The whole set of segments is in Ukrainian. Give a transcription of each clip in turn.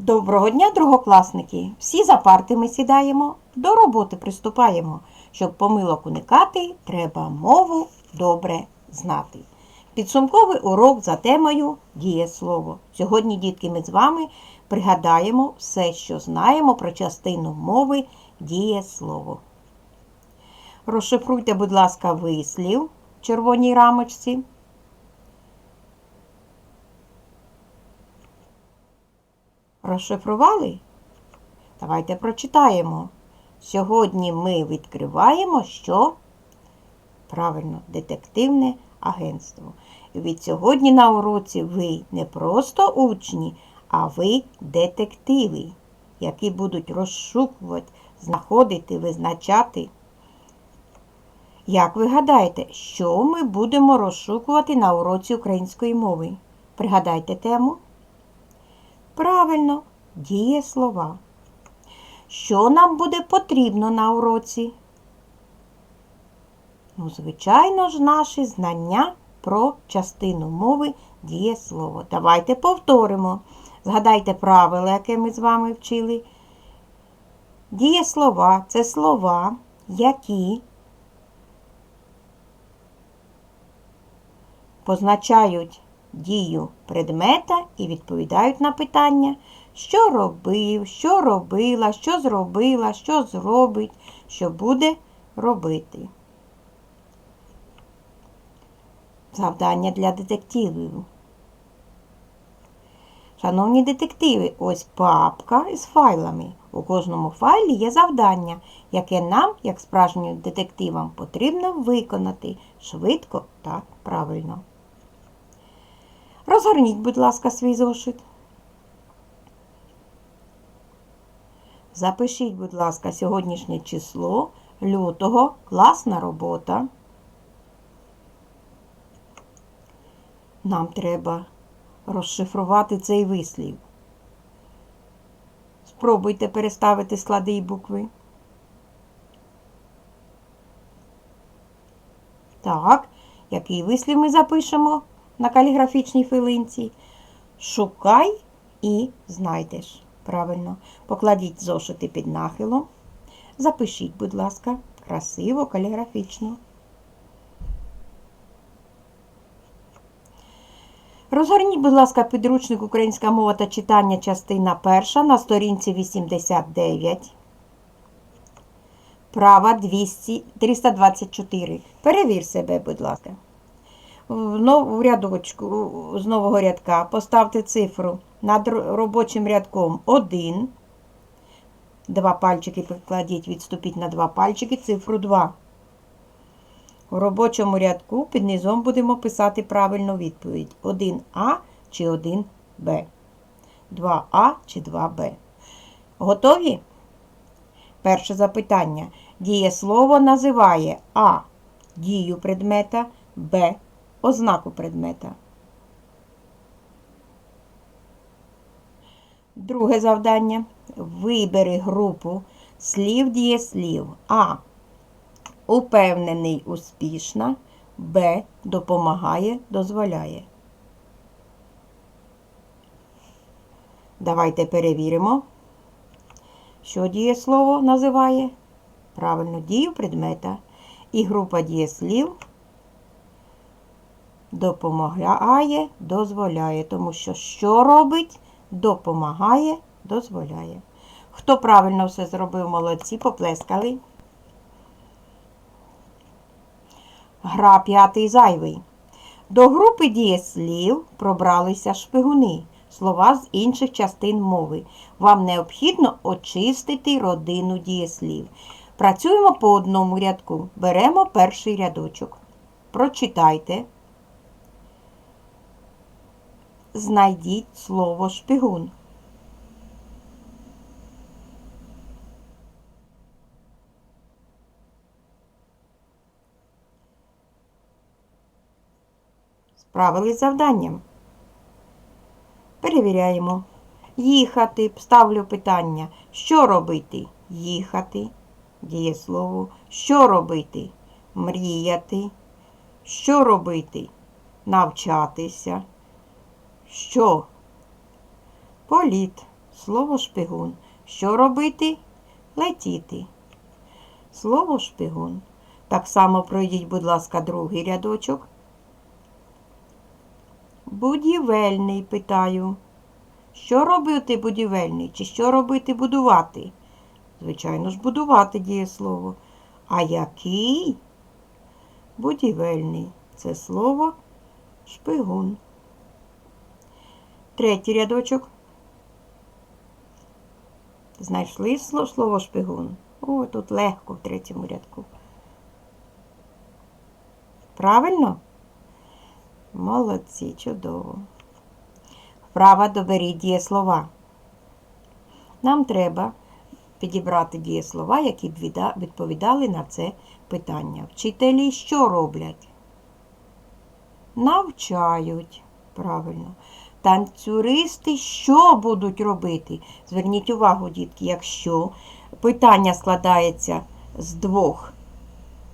Доброго дня, другокласники! Всі за парти ми сідаємо, до роботи приступаємо. Щоб помилок уникати, треба мову добре знати. Підсумковий урок за темою дієслово. Сьогодні, дітки, ми з вами пригадаємо все, що знаємо про частину мови дієслово. Розшифруйте, будь ласка, вислів в червоній рамочці. Розшифрували? Давайте прочитаємо. Сьогодні ми відкриваємо що? Правильно, детективне агентство. І від сьогодні на уроці ви не просто учні, а ви детективи, які будуть розшукувати, знаходити, визначати. Як ви гадаєте, що ми будемо розшукувати на уроці української мови? Пригадайте тему. Правильно, дієслова. Що нам буде потрібно на уроці? Ну, звичайно ж, наші знання про частину мови дієслово. Давайте повторимо. Згадайте правила, яке ми з вами вчили. Дієслова це слова, які позначають дію предмета і відповідають на питання, що робив, що робила, що зробила, що зробить, що буде робити. Завдання для детективів. Шановні детективи, ось папка із файлами. У кожному файлі є завдання, яке нам, як справжнім детективам, потрібно виконати швидко та правильно. Розгорніть, будь ласка, свій зошит. Запишіть, будь ласка, сьогоднішнє число лютого. Класна робота. Нам треба розшифрувати цей вислів. Спробуйте переставити склади і букви. Так, який вислів ми запишемо на каліграфічній филинці? Шукай і знайдеш. Правильно. Покладіть зошити під нахилом. Запишіть, будь ласка, красиво, каліграфічно. Розгорніть, будь ласка, підручник Українська мова та читання, частина перша на сторінці 89. Права 200, 324. Перевір себе, будь ласка. В рядочку з нового рядка поставте цифру над робочим рядком 1. Два пальчики прикладіть, відступіть на два пальчики, цифру 2. У робочому рядку під низом будемо писати правильну відповідь. 1А чи 1Б. 2А чи 2Б. Готові? Перше запитання. Дієслово називає А. Дію предмета, Б. Ознаку предмета. Друге завдання. Вибери групу слів дієслів А. Упевнений успішна. Б. Допомагає, дозволяє. Давайте перевіримо, що дієслово називає. Правильно, дію предмета. І група дієслів допомагає, дозволяє. Тому що що робить? Допомагає, дозволяє. Хто правильно все зробив, молодці, поплескали. Гра п'ятий зайвий. До групи дієслів пробралися шпигуни, слова з інших частин мови. Вам необхідно очистити родину дієслів. Працюємо по одному рядку. Беремо перший рядочок. Прочитайте. Знайдіть слово шпигун. Справились з завданням. Перевіряємо. Їхати. Ставлю питання. Що робити? Їхати. Дієслово. Що робити? Мріяти. Що робити? Навчатися. Що? Політ. Слово шпигун. Що робити? Летіти. Слово шпигун. Так само пройдіть, будь ласка, другий рядочок. Будівельний, питаю. Що робити будівельний? Чи що робити будувати? Звичайно ж, будувати дієслово. А який? Будівельний. Це слово шпигун. Третій рядочок. Знайшли слово шпигун? О, тут легко в третьому рядку. Правильно? Молодці, чудово. Вправа доберіть дієслова. Нам треба підібрати дієслова, які б відповідали на це питання. Вчителі що роблять? Навчають. Правильно. Танцюристи що будуть робити? Зверніть увагу, дітки, якщо питання складається з двох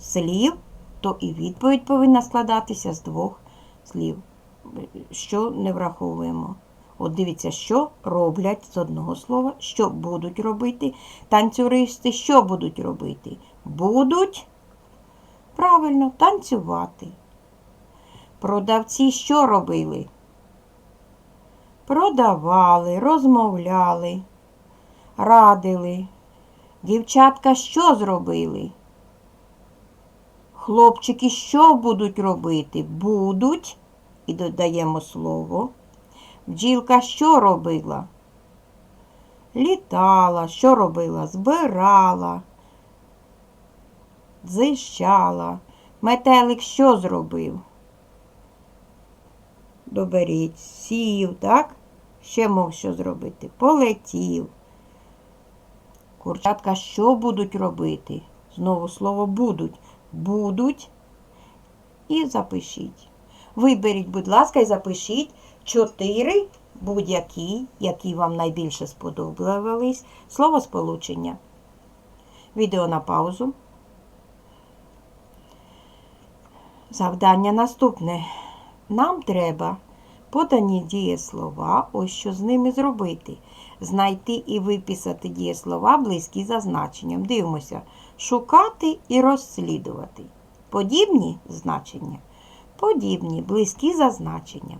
слів, то і відповідь повинна складатися з двох слів. Що не враховуємо? От дивіться, що роблять з одного слова, що будуть робити. Танцюристи що будуть робити? Будуть правильно танцювати. Продавці що робили? Продавали, розмовляли, радили. Дівчатка що зробили? Хлопчики що будуть робити? Будуть, і додаємо слово. Бджілка що робила? Літала, що робила? Збирала, дзищала. Метелик що зробив? Доберіть, сів, так? Ще мов що зробити? Полетів. Курчатка що будуть робити? Знову слово будуть. Будуть і запишіть. Виберіть, будь ласка, і запишіть чотири будь-які, які вам найбільше сподобались, словосполучення. Відео на паузу. Завдання наступне. Нам треба подані дієслова, ось що з ними зробити. Знайти і виписати дієслова, близькі за значенням. Дивимося. Шукати і розслідувати. Подібні значення. Подібні, близькі за значенням.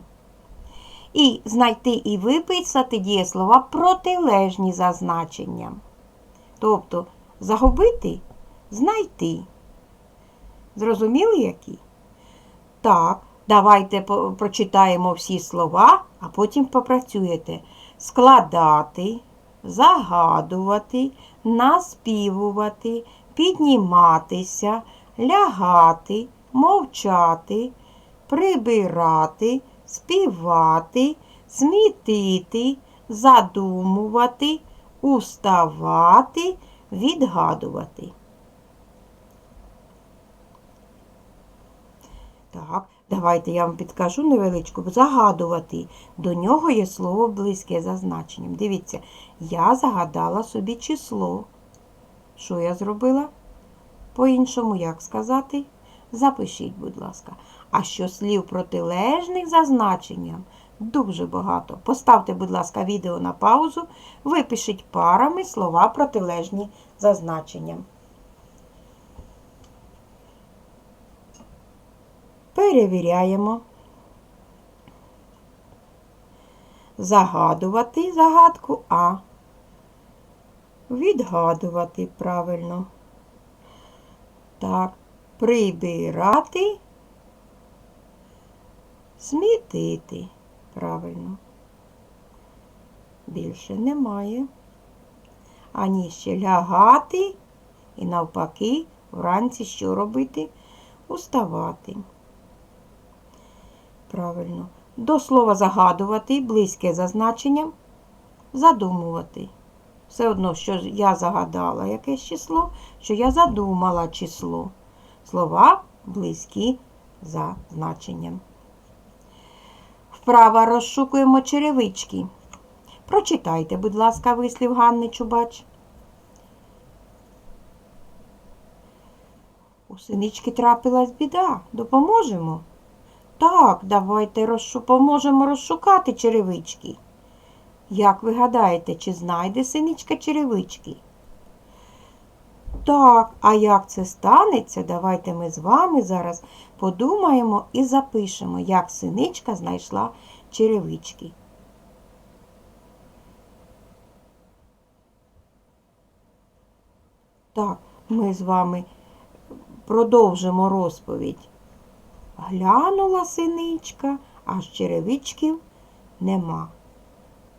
І знайти і виписати дієслова протилежні за значенням. Тобто загубити знайти. Зрозуміли які? Так, давайте прочитаємо всі слова, а потім попрацюєте. Складати, загадувати, наспівувати, підніматися, лягати, мовчати, прибирати, співати, смітити, задумувати, уставати, відгадувати. Так, давайте я вам підкажу невеличку. Загадувати. До нього є слово близьке за значенням. Дивіться, я загадала собі число. Що я зробила? По-іншому, як сказати? Запишіть, будь ласка. А що слів протилежних за значенням? Дуже багато. Поставте, будь ласка, відео на паузу, випишіть парами слова протилежні за значенням. Перевіряємо. Загадувати загадку А. Відгадувати правильно. Так, прибирати, смітити. Правильно. Більше немає. Ані ще лягати і навпаки, вранці що робити? Уставати. Правильно. До слова загадувати, близьке за значенням, задумувати. Все одно, що я загадала якесь число, що я задумала число. Слова близькі за значенням. Вправа розшукуємо черевички. Прочитайте, будь ласка, вислів Ганни Чубач. У синички трапилась біда. Допоможемо? Так, давайте розшу... поможемо розшукати черевички. Як ви гадаєте, чи знайде синичка черевички? Так, а як це станеться? Давайте ми з вами зараз подумаємо і запишемо, як синичка знайшла черевички. Так, ми з вами продовжимо розповідь. Глянула синичка, аж черевичків нема.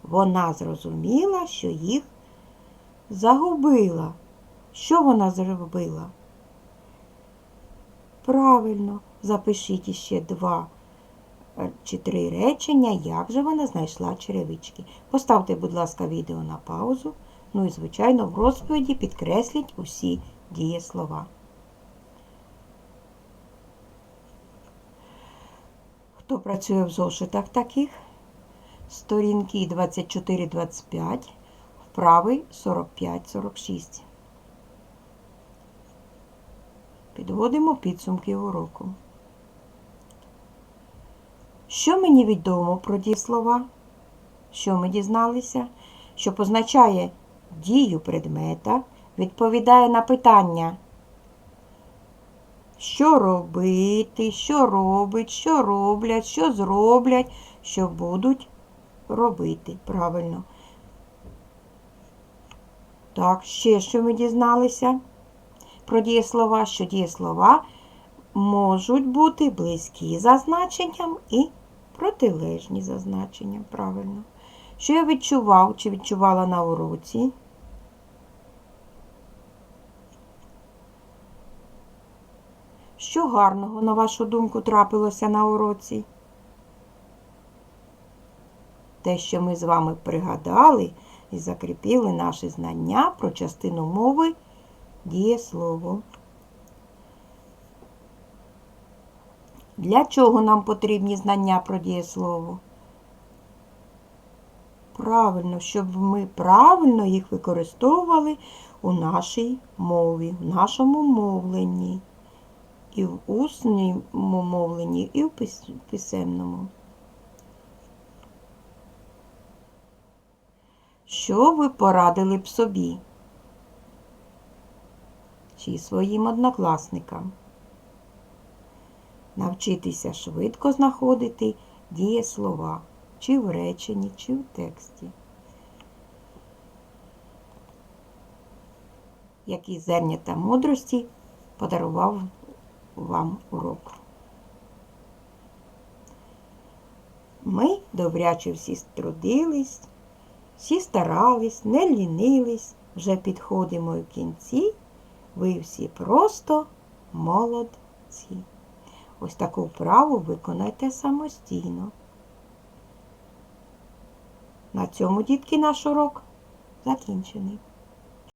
Вона зрозуміла, що їх загубила. Що вона зробила? Правильно, запишіть іще два е, чи три речення, як же вона знайшла черевички. Поставте, будь ласка, відео на паузу. Ну і, звичайно, в розповіді підкресліть усі дієслова. Хто працює в зошитах таких? Сторінки 24-25, вправи 45-46. Підводимо підсумки уроку. Що мені відомо про дієслова? Що ми дізналися? Що позначає дію предмета, відповідає на питання. Що робити, що робить, що роблять, що зроблять, що будуть робити. Правильно. Так, ще що ми дізналися про дієслова, що дієслова можуть бути близькі за значенням і протилежні за значенням. Правильно. Що я відчував чи відчувала на уроці? Що гарного, на вашу думку, трапилося на уроці? Те, що ми з вами пригадали і закріпили наші знання про частину мови дієслово. Для чого нам потрібні знання про дієслово? Правильно, щоб ми правильно їх використовували у нашій мові, в нашому мовленні. І в усному мовленні, і в писемному. Що ви порадили б собі? Чи своїм однокласникам? Навчитися швидко знаходити дієслова, чи в реченні, чи в тексті. Які зернята мудрості подарував вам урок. Ми добряче всі трудились, всі старались, не лінились, вже підходимо в кінці. Ви всі просто молодці. Ось таку вправу виконайте самостійно. На цьому, дітки, наш урок закінчений.